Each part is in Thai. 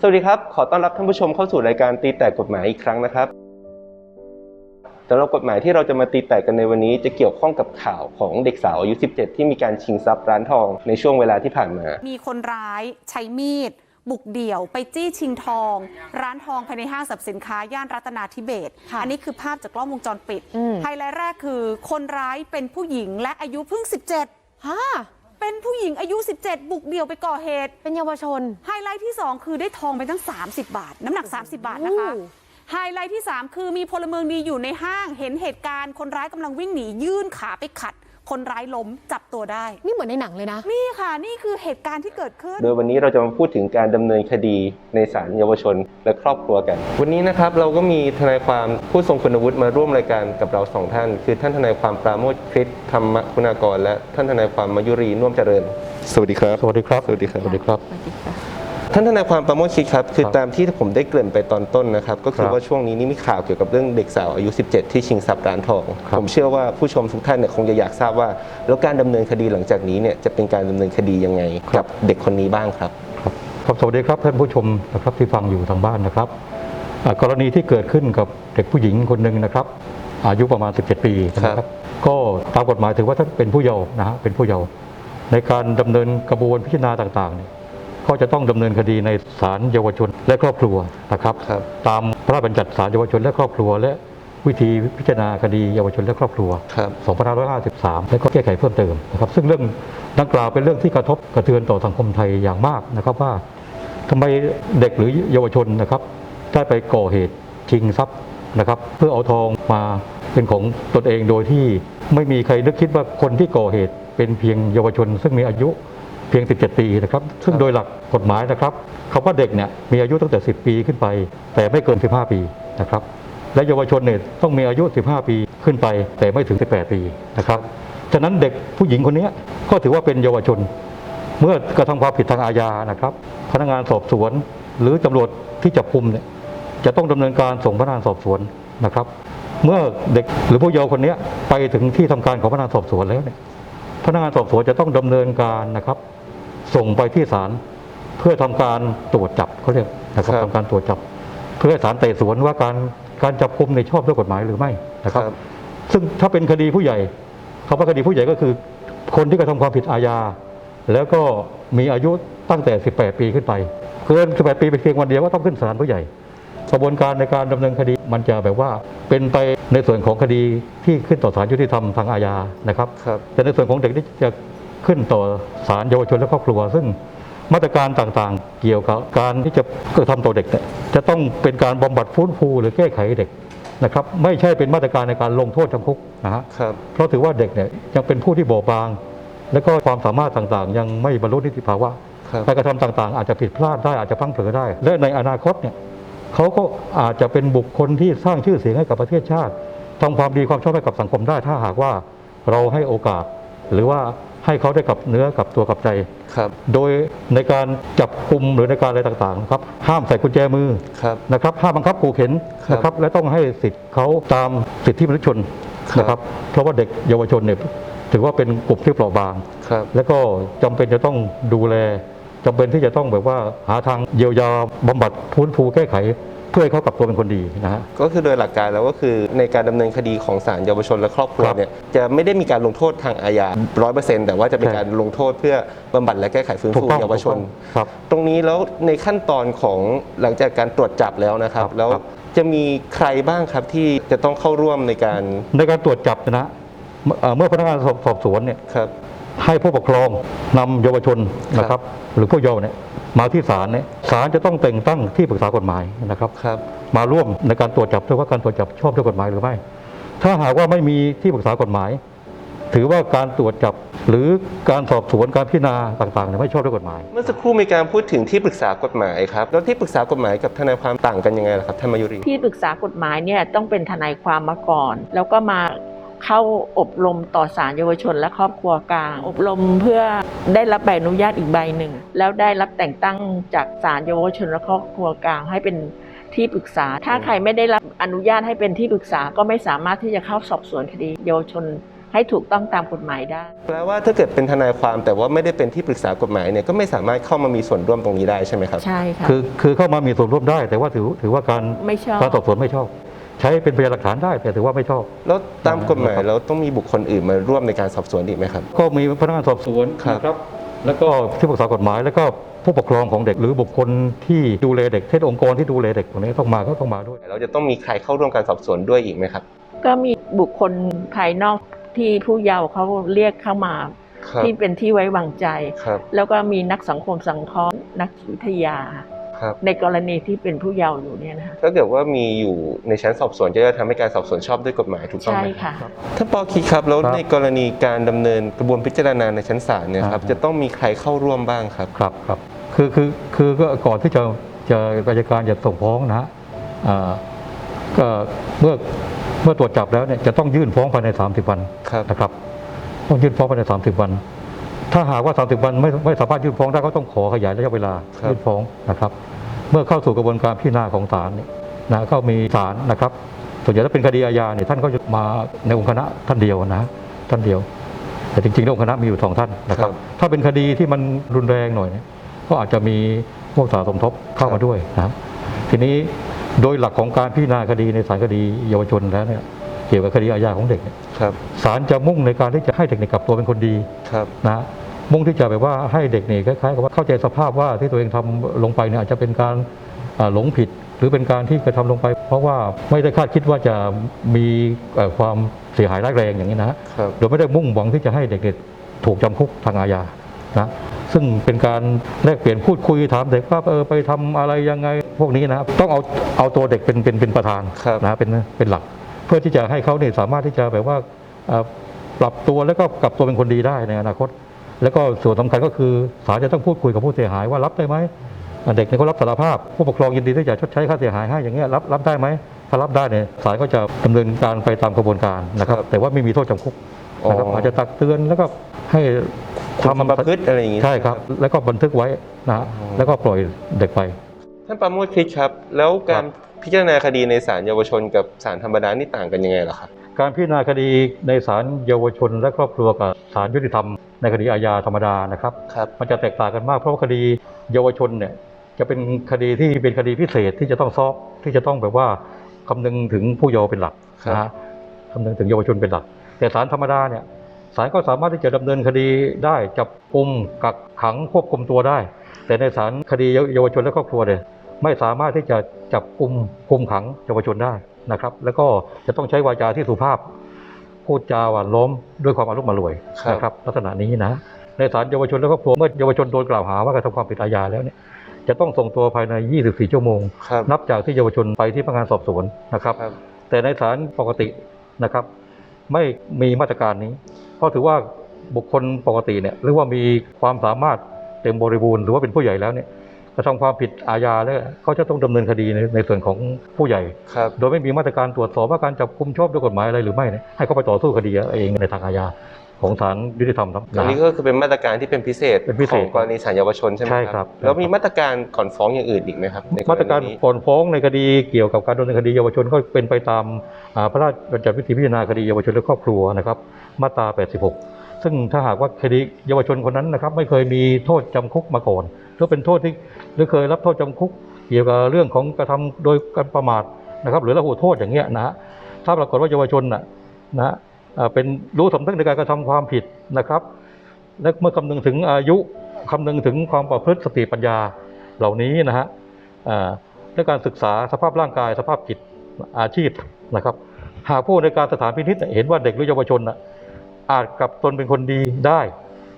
สวัสดีครับ ขอต้อนรับท่านผู้ชมเข้าสู่รายการตีแตกกฎหมายอีกครั้งนะครับสำหรับกฎหมายที่เราจะมาตีแตกกันในวันนี้ จะเกี่ยวข้องกับข่าวของเด็กสาวอายุ 17 ที่มีการชิงทรัพย์ร้านทองในช่วงเวลาที่ผ่านมา มีคนร้ายใช้มีด บุกเดี่ยวไปจี้ชิงทอง ร้านทองภายในห้างสรรพสินค้าย่านรัตนาธิเบศรค่ะอันนี้คือภาพจากกล้องวงจรปิดอืมไฮไลท์แรกคือ คนร้ายเป็นผู้หญิงและอายุเพิ่ง 17ฮะ เป็นผู้หญิงอายุ 17 บุกเดี่ยวไปก่อเหตุ เป็นเยาวชน ไฮไลท์ที่ 2 คือได้ทองไปตั้ง 30 บาท น้ำหนัก 30 บาทนะคะโอ้ไฮไลท์ที่ 3 คือมีพลเมืองดีอยู่ในห้าง เห็นเหตุการณ์คนร้ายกำลังวิ่งหนียื่นขาไปขัด คนร้ายล้มจับตัวได้ นี่เหมือนในหนังเลยนะ นี่ค่ะ นี่คือเหตุการณ์ที่เกิดขึ้น โดยวันนี้เราจะมาพูดถึงการดำเนินคดีในศาลเยาวชนและครอบครัวกัน วันนี้นะครับเราก็มีทนายความผู้ทรงคุณวุฒิมาร่วมรายการกับเราสองท่าน คือท่านทนายความปราโมทคริสธรรมคุณากร และท่านทนายความมายุรีน่วมเจริญ สวัสดีครับ สวัสดีครับ สวัสดีครับ สวัสดีครับ ท่านทนายความปราโมทคริสครับ คือครับตามที่ผมได้เกริ่นไปตอนต้นนะครับ ก็คือครับว่าช่วงนี้นี่มีข่าวเกี่ยวกับเรื่องเด็กสาวอายุ 17 ที่ชิงทรัพย์ร้านทองครับผมเชื่อว่าผู้ชมทุกท่านเนี่ยคงจะอยากทราบว่า แล้วการดำเนินคดีหลังจากนี้เนี่ยจะเป็นการดำเนินคดียังไง กับเด็กคนนี้บ้างครับครับครับสวัสดีครับท่านผู้ชมนะครับที่ฟังอยู่ทางบ้านนะครับอ่ากรณีที่เกิดขึ้นกับเด็กผู้หญิงคนหนึ่งนะครับ อายุประมาณ 17 ปีนะคครัรับบก็ตามกฎหมายถือว่าท่านเป็นผู้เยาว์นะฮะเป็นผู้เยาว์ในการดำเนินกระบวนพิจารณาต่างๆเนี่ย ก็จะต้องดำเนินคดีในศาลเยาวชนและครอบครัวนะครับครับ ตามพระราชบัญญัติศาลเยาวชนและครอบครัว และวิธีพิจารณาคดีเยาวชนและครอบครัวครับ2553 และก็แก้ไขเพิ่มเติมนะครับซึ่งเรื่องดังกล่าวเป็นเรื่องที่กระทบกระเทือนต่อสังคมไทยอย่างมากนะครับว่าทำไมเด็กหรือเยาวชนนะครับได้ไปก่อเหตุชิงทรัพย์นะครับ เพื่อเอาทองมาเป็นของตนเองโดยที่ไม่มีใครนึกคิดว่าคนที่ก่อเหตุเป็นเพียงเยาวชน ซึ่งมีอายุ เพียง 17 ปีนะครับ ซึ่งโดยหลักกฎหมายนะครับคำว่าเด็กเนี่ยมีอายุตั้งแต่ 10 ปีขึ้นไป แต่ไม่เกิน 15 ปีนะครับ และเยาวชนเนี่ยต้องมีอายุ 15 ปีขึ้นไป แต่ไม่ถึง 18 ปีนะครับ ฉะนั้นเด็กผู้หญิงคนนี้ก็ถือว่าเป็นเยาวชน เมื่อกระทำความผิดทางอาญานะครับ พนักงานสอบสวน หรือตำรวจที่จับกุมเนี่ยจะต้องดำเนินการส่งพนักงานสอบสวนนะครับ เมื่อเด็กหรือผู้เยาว์คนนี้ไปถึงที่ทำการของพนักงานสอบสวนแล้วเนี่ยพนักงานสอบสวนจะต้องดำเนินการนะครับ ส่งไปที่ศาลเพื่อทำการตรวจจับเขาเรียกนะครับครับทำการตรวจจับ เพื่อให้ศาลไต่สวนว่าการการจับกุมในยชอบด้วยกฎหมายหรือไม่นะครับครับ ซึ่งถ้าเป็นคดีผู้ใหญ่คำว่าคดีผู้ใหญ่ก็คือ คนที่กระทำความผิดอาญาแล้วก็มีอายุตั้งแต่ 18 ปีขึ้นไปเกิน18 ปีเป็นเพียงวันเดียวก็ต้องขึ้นศาลผู้ใหญ่กระบวนการในการดำเนินคดีมันจะแบบว่าเป็นไปในส่วนของคดีที่ขึ้นต่อศาลยุติธรรมทางอาญานะครับครับแต่ในส่วนของเด็กที่จะ ขึ้นต่อศาลเยาวชนและครอบครัว ซึ่งมาตรการต่างๆ เกี่ยวกับการที่จะกระทำต่อเด็กเนี่ยจะต้องเป็นการบำบัดฟื้นฟูหรือแก้ไขเด็กนะครับ ไม่ใช่เป็นมาตรการในการลงโทษจำคุกนะฮะครับ เพราะถือว่าเด็กเนี่ยยังเป็นผู้ที่บอบบาง และก็ความสามารถต่างๆ ยังไม่บรรลุนิติภาวะครับ การกระทำต่างๆ อาจจะผิดพลาดได้อาจจะพลั้งเผลอได้ และในอนาคตเนี่ยเขาก็อาจจะเป็นบุคคลที่สร้างชื่อเสียงให้กับประเทศชาติทำความดีความชอบให้กับสังคมได้ ถ้าหากว่าเราให้โอกาส หรือว่า ให้เขาได้กับเนื้อกับตัวกับใจ ครับโดยในการจับกลุ่มหรือในการอะไรต่างๆนะครับห้ามใส่กุญแจมือครับ นะครับห้ามบังคับขู่เข็นครับนะครับและต้องให้สิทธิ์เขาตามสิทธิมนุษยชนครับ นะครับเพราะว่าเด็กเยาวชนเนี่ยถือว่าเป็นกลุ่มที่เปราะบาง ครับ แล้วก็จำเป็นจะต้องดูแลจำเป็นที่จะต้องแบบว่าหาทางเยียวยาบำบัดฟื้นฟูแก้ไข เพื่อให้เขากลับตัวเป็นคนดีนะฮะ ก็คือโดยหลักการแล้วก็คือในการดำเนินคดีของศาลเยาวชนและครอบครัวครับเนี่ยจะไม่ได้มีการลงโทษทางอาญาร้อยเปอร์เซ็นต์แต่ว่าจะเป็นใช่การลงโทษเพื่อบำบัดและแก้ไขฟื้นถูฟูกต้องเยาวชน ถูกต้องครับตรงนี้แล้วในขั้นตอนของหลังจากการตรวจจับแล้วนะครับ ครับแล้วครับ จะมีใครบ้างครับที่จะต้องเข้าร่วมในการในการตรวจจับนะเมื่อเอ่อเมื่อพนักงานสอบสอบสวนเนี่ย ครับ ให้ผู้ปกครองนำเยาวชนนะครับ หรือผู้เยาว์เนี่ย มาที่ศาลเนี่ยศาลจะต้องแต่งตั้งที่ปรึกษากฎหมายนะครับครับ มาร่วมในการตรวจจับด้วยว่าการตรวจจับชอบด้วยกฎหมายหรือไม่ ถ้าหากว่าไม่มีที่ปรึกษากฎหมาย ถือว่าการตรวจจับหรือการสอบสวนการพิจารณาต่างๆเนี่ยไม่ชอบด้วยกฎหมาย เมื่อสักครู่มีการพูดถึงที่ปรึกษากฎหมายครับแล้วที่ปรึกษากฎหมายกับทนายความต่างกันยังไงล่ะครับท่านมายุรีที่ปรึกษากฎหมายเนี่ยต้องเป็นทนายความมาก่อน แล้วก็มาเข้าอบรมต่อศาลเยาวชนและครอบครัวกลาง อบรมเพื่อ ได้รับใบอนุญาตอีกใบหนึ่ง แล้วได้รับแต่งตั้งจากศาลเยาวชนและครอบครัวกลางให้เป็นที่ปรึกษา ถ้าใครไม่ได้รับอนุญาตให้เป็นที่ปรึกษาก็ไม่สามารถที่จะเข้าสอบสวนคดีเยาวชนให้ถูกต้องตามกฎหมายได้ แปลว่าถ้าเกิดเป็นทนายความแต่ว่าไม่ได้เป็นที่ปรึกษากฎหมายเนี่ยก็ไม่สามารถเข้ามามีส่วนร่วมตรงนี้ได้ใช่ไหมครับ ใช่ค่ะ คือคือเข้ามามีส่วนร่วมได้ แต่ว่าถือถือว่าการไม่ชอบ การสอบสวนไม่ชอบ ใช้เป็นพยานหลักฐานได้แต่ถือว่าไม่ชอบ แล้วตามกฎหมายครับเราต้องมีบุคคลอื่นมาร่วมในการสอบสวนอีกไหมครับ ก็มีพนักงานสอบสวนครับนะครับ แล้วก็ที่ปรึกษากฎหมายแล้วก็ผู้ปกครองของเด็กหรือบุคคลที่ดูแลเด็กเช่นองค์กรที่ดูแลเด็กตรงนี้ต้องมาก็ต้องมาด้วย เราจะต้องมีใครเข้าร่วมการสอบสวนด้วยอีกไหมครับ ก็มีบุคคลภายนอกที่ผู้เยาว์เขาเรียกเข้ามาครับที่เป็นที่ไว้วางใจครับแล้วก็มีนักสังคมสังเคราะห์นักวิทยาครับ ในกรณีที่เป็นผู้เยาว์อยู่เนี่ยนะคะถ้าเกิดว่ามีอยู่ในชั้นสอบสวนจะทำให้การสอบสวนชอบด้วยกฎหมายถูกต้องใช่ไหมค่ะท่านปอคีครับแล้วครับในกรณีการดำเนินกระบวนพิจารณาในชั้นศาลเนี่ยครับอ่าจะต้องมีใครเข้าร่วมบ้างครับครับครับคือคือคือก็ก่อนที่จะจะราชการจะส่งฟ้องนะฮะอ่าก็เมื่อเมื่อตรวจจับแล้วเนี่ยจะต้องยื่นฟ้องภายใน 30 วันครับนะครับต้องยื่นฟ้องภายใน 30 วัน ถ้าหากว่า 30 วันไม่ไม่สามารถยื่นฟ้องได้ก็ต้องขอขยายระยะเวลาครับ ยื่นฟ้องนะครับ เมื่อเข้าสู่กระบวนการพิจารณาของศาลเนี่ยนะก็มีศาลนะครับส่วนใหญ่ถ้าเป็นคดีอาญาเนี่ยท่านก็จะมาในองค์คณะท่านเดียวนะท่านเดียว แต่จริงๆแล้วองค์คณะมีอยู่สองท่านนะครับ ถ้าเป็นคดีที่มันรุนแรงหน่อยเนี่ยก็อาจจะมีพวกสาสมทบเข้ามาด้วยนะครับ ทีนี้โดยหลักของการพิจารณาคดีในศาลคดีเยาวชนแล้วเนี่ย เกี่ยวกับคดีอาญาของเด็กเนี่ยครับศาลจะมุ่งในการที่จะให้เด็กเนี่ยกลับตัวเป็นคนดีครับนะมุ่งที่จะแบบว่าให้เด็กเนี่ยคล้ายๆกับว่าเข้าใจสภาพว่าที่ตัวเองทำลงไปเนี่ยอาจจะเป็นการอ่าหลงผิด หรือเป็นการที่กระทำลงไป เพราะว่าไม่ได้คาดคิดว่าจะมีเอ่อความเสียหายร้ายแรงอย่างนี้นะครับโดยไม่ได้มุ่งหวังที่จะให้เด็กๆถูกจำคุกทางอาญานะซึ่งเป็นการแลกเปลี่ยนพูดคุยถามเด็กว่าเออไปทำอะไรยังไงพวกนี้นะครับต้องเอาเอาตัวเด็กเป็นเป็นเป็นประธานครับ นะเป็นเป็นหลัก เพื่อที่จะให้เขาเนี่ยสามารถที่จะแบบว่าเอ่อปรับตัวแล้วก็กลับตัวเป็นคนดีได้ในอนาคต แล้วก็ส่วนสำคัญก็คือศาลจะต้องพูดคุยกับผู้เสียหายว่ารับได้ไหมอะเด็กเนี่ยเขารับสารภาพผู้ปกครองยินดีที่จะชดใช้ค่าเสียหายให้อย่างเงี้ยรับรับได้ไหมถ้ารับได้เนี่ยศาลก็จะดำเนินการไปตามกระบวนการนะครับครับแต่ว่าไม่มีโทษจำคุกนะครับอ๋อออาจจะตักเตือนแล้วก็ให้ทำประพฤติอะไรอย่างงี้ใช่ครับ แล้วก็บันทึกไว้นะฮะอ๋อแล้วก็ปล่อยเด็กไปท่านปราโมชคริสครับ แล้วการ พิจารณาคดีในศาลเยาวชนกับศาลธรรมดานี่ต่างกันยังไงล่ะครับการพิจารณาคดีในศาลเยาวชน และครอบครัวกับศาลยุติธรรมในคดีอาญาธรรมดานะครับครับ มันจะแตกต่างกันมากเพราะว่าคดีเยาวชนเนี่ยจะเป็นคดีที่เป็นคดีพิเศษที่จะต้องซอบที่จะต้องแบบว่าคำนึงถึงผู้เยาว์เป็นหลักครับ นะฮะคำนึงถึงเยาวชนเป็นหลัก แต่ศาลธรรมดาเนี่ยศาลก็สามารถที่จะดำเนินคดีได้จับกุมกักขังควบคุมตัวได้ แต่ในศาลคดีเยาวชนและครอบครัวเนี่ย ไม่สามารถที่จะจับกุมคุมขังเยาวชนได้นะครับ แล้วก็จะต้องใช้วาจาที่สุภาพ พูดจาหวานล้อมด้วยความอารมณ์อร่วยครับนะครับ ลักษณะนี้นะ ในศาลเยาวชนและครอบครัวเมื่อเยาวชนโดนกล่าวหาว่ากระทำความผิดอาญาแล้วเนี่ยจะต้องส่งตัวภายใน 24 ชั่วโมงครับนับจากที่เยาวชนไปที่พนักงานสอบสวนนะครับครับ แต่ในศาลปกตินะครับ ไม่มีมาตรการนี้ เพราะถือว่าบุคคลปกติเนี่ยหรือว่ามีความสามารถเต็มบริบูรณ์หรือว่าเป็นผู้ใหญ่แล้วเนี่ยก ระทำความผิดอาญาแล้วเขาจะต้องดำเนินคดีในในส่วนของผู้ใหญ่ครับโดยไม่มีมาตรการตรวจสอบว่าการจับกุมชอบด้วยกฎหมายอะไรหรือไม่เนี่ยให้เขาไปต่อสู้คดีเองในทางอาญาของศาลยุติธรรมครับอันนี้ก็คือเป็นมาตรการที่เป็นพิเศษเป็นพิเศษของกรณีศาลเยาวชนใช่ไหมใช่ครับ แล้วมีมาตรการก่อนฟ้องอย่างอื่นอีกไหมครับในมาตรการณีนี้ก่อนฟ้องในคดีเกี่ยวกับการดำเนินคดีเยาวชนก็เป็นไปตามอ่าพระราชบัญญัติวิธีพิจารณาคดีเยาวชนและครอบครัวนะครับ มาตรา 86 ซึ่งถ้าหากว่าคดีเยาวชนคนนั้นนะครับ ไม่เคยมีโทษจำคุกมาก่อนหรือเป็นโทษที่หรือเคยรับโทษจำคุก เกี่ยวกับเรื่องของกระทำโดยการประมาทนะครับ หรือละหูโทษอย่างเงี้ยนะฮะถ้าปรากฏว่าเยาวชนนะนะฮะเป็นรู้สำนึกในการกระทำความผิดนะครับ และเมื่อคำนึงถึงอายุคำนึงถึงความประพฤติสติปัญญาเหล่านี้นะฮะและการศึกษาสภาพร่างกายสภาพจิตอาชีพนะครับ หากผู้ในการสถานพินิจเห็นว่าเด็กหรือเยาวชนนะ อาจกลับตนเป็นคนดีได้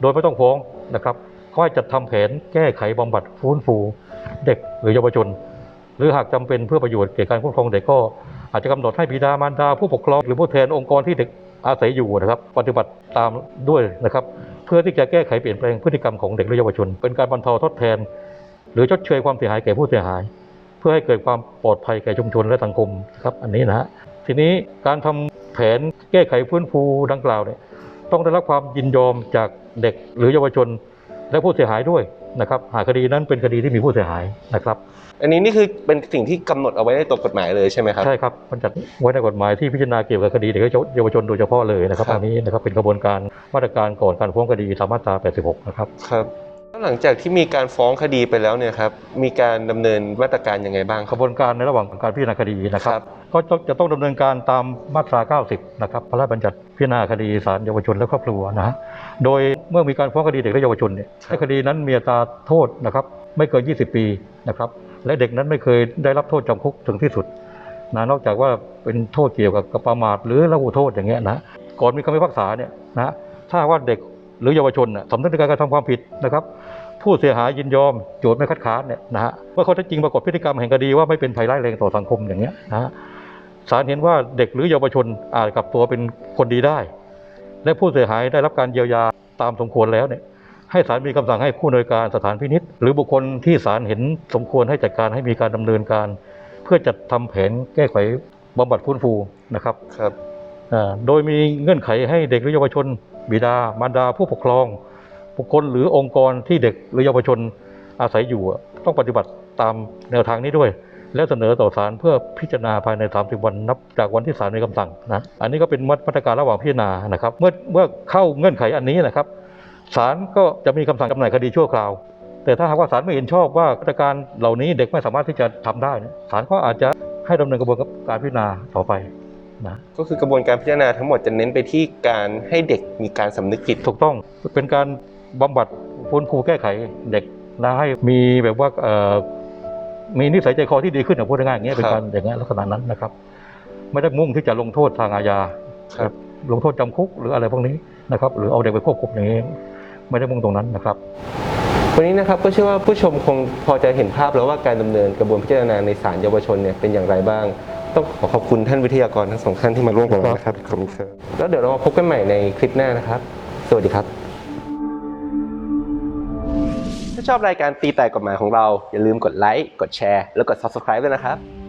โดยไม่ต้องฟ้องนะครับก็ให้จัดทำแผนแก้ไขบำบัดฟื้นฟูเด็กหรือเยาวชน หรือหากจำเป็นเพื่อประโยชน์แก่การคุ้มครองเด็กก็อาจจะกำหนดให้บิดามารดาผู้ปกครองหรือผู้แทนองค์กรที่เด็กอาศัยอยู่นะครับ ปฏิบัติตามด้วยนะครับ เพื่อที่จะแก้ไขเปลี่ยนแปลงพฤติกรรมของเด็กและเยาวชน เป็นการบรรเทาทดแทน หรือชดเชยความเสียหายแก่ผู้เสียหาย เพื่อให้เกิดความปลอดภัยแก่ชุมชนและสังคมครับ อันนี้นะฮะทีนี้การทำแผนแก้ไขฟื้นฟูดังกล่าวเนี่ย ต้องได้รับความยินยอมจากเด็กหรือเยาวชนและผู้เสียหายด้วยนะครับ หากคดีนั้นเป็นคดีที่มีผู้เสียหายนะครับ อันนี้นี่คือเป็นสิ่งที่กำหนดเอาไว้ในตัวกฎหมายเลยใช่ไหมครับ ใช่ครับมันจัดไว้ในกฎหมายที่พิจารณาเกี่ยวกับคดีเด็กและเยาวชนโดยเฉพาะเลยนะครับครับ อันนี้นะครับเป็นกระบวนการมาตรการก่อนการฟ้องคดีตามมาตรา 86 นะครับ ครับแล้ว หลังจากที่มีการฟ้องคดีไปแล้วเนี่ยครับมีการดำเนินมาตรการยังไงบ้างคกรับ ระบวนการในระหว่างการพิจารณาคดีนะครัครับ บ ก็ต้องจะต้องดำเนินการตามมาตรา 90 นะครับพระราชบัญญัติพิจารณาคดีศาลเยาวชนและครอบครัวนะฮะโดยเมื่อมีการฟ้องคดีเด็กและเยาวชนเนี่ยให้คดีนั้นมีอัตราโทษนะครับไม่เกิน 20 ปีนะครับและเด็กนั้นไม่เคยได้รับโทษจำคุกถึงที่สุดนะนอกจากว่าเป็นโทษเกี่ยวกับประมาทหรือละหุโทษอย่างเงี้ยนะก่อนมีคำพิพากษาเนี่ยนะถ้าว่าเด็กหรือเยาวชนน่ะสำนึกในการกระทำความผิดนะครับ ผู้เสียหายยินยอมโจทย์ไม่คัดค้านเนี่ยนะฮะเมื่อข้อเท็จจริงปรากฏพฤติกรรมแห่งคดีว่าไม่เป็นภัยร้ายแรงต่อสังคมอย่างเงี้ยนะฮะศาลเห็นว่าเด็กหรือเยาวชนอาจกลับตัวเป็นคนดีได้ และผู้เสียหายได้รับการเยียวยาตามสมควรแล้วเนี่ยให้ศาลมีคำสั่งให้ผู้อำนวยการสถานพินิษหรือบุคคลที่ศาลเห็นสมควรให้จัดการให้มีการดำเนินการ เพื่อจัดทำแผนแก้ไขบำบัดฟื้นฟูนะครับครับอ่าโดยมีเงื่อนไขให้เด็กหรือเยาวชน บิดามารดาผู้ปกครอง บุคคลหรือองค์กรที่เด็กหรือเยาวชนอาศัยอยู่อะต้องปฏิบัติตามแนวทางนี้ด้วย และเสนอต่อศาลเพื่อพิจารณาภายใน 30 วันนับจากวันที่ศาลมีคำสั่งนะอันนี้ก็เป็นมาตรการระหว่างพิจารณานะครับ เมื่อเมื่อเข้าเงื่อนไขอันนี้นะครับศาลก็จะมีคำสั่งจำหน่ายคดีชั่วคราว แต่ถ้าหากว่าศาลไม่เห็นชอบว่ามาตรการเหล่านี้เด็กไม่สามารถที่จะทำได้เนี่ยศาลก็อาจจะให้ดำเนินกระบวนการพิจารณาต่อไปนะก็คือกระบวนการพิจารณาทั้งหมดจะเน้นไปที่การให้เด็กมีการสำนึกผิดถูกต้องเป็นการ บำบัดฟื้นฟูแก้ไขเด็กและให้มีแบบว่าเอ่อมีนิสัยใจคอที่ดีขึ้นอย่างพูดง่ายๆอย่างเงี้ยเป็นการอย่างเงี้ยลักษณะนั้นนะครับ ไม่ได้มุ่งที่จะลงโทษทางอาญาครับลงโทษจำคุกหรืออะไรพวกนี้นะครับ หรือเอาเด็กไปควบคุมอย่างนี้ ไม่ได้มุ่งตรงนั้นนะครับวันนี้นะครับก็เชื่อว่าผู้ชมคงพอจะเห็นภาพแล้วว่าการดำเนินกระบวนพิจารณาในศาลเยาวชนเนี่ยเป็นอย่างไรบ้าง ต้องขอขอบคุณท่านวิทยากรทั้งสองท่านที่มาร่วมกับเรานะครับขอบคุณครับแล้วเดี๋ยวเรามาพบกันใหม่ในคลิปหน้านะครับ สวัสดีครับ ชอบรายการตีแต่กฎหมายของเรา อย่าลืมกดไลค์กดแชร์ แล้วกด subscribe ด้วยนะครับ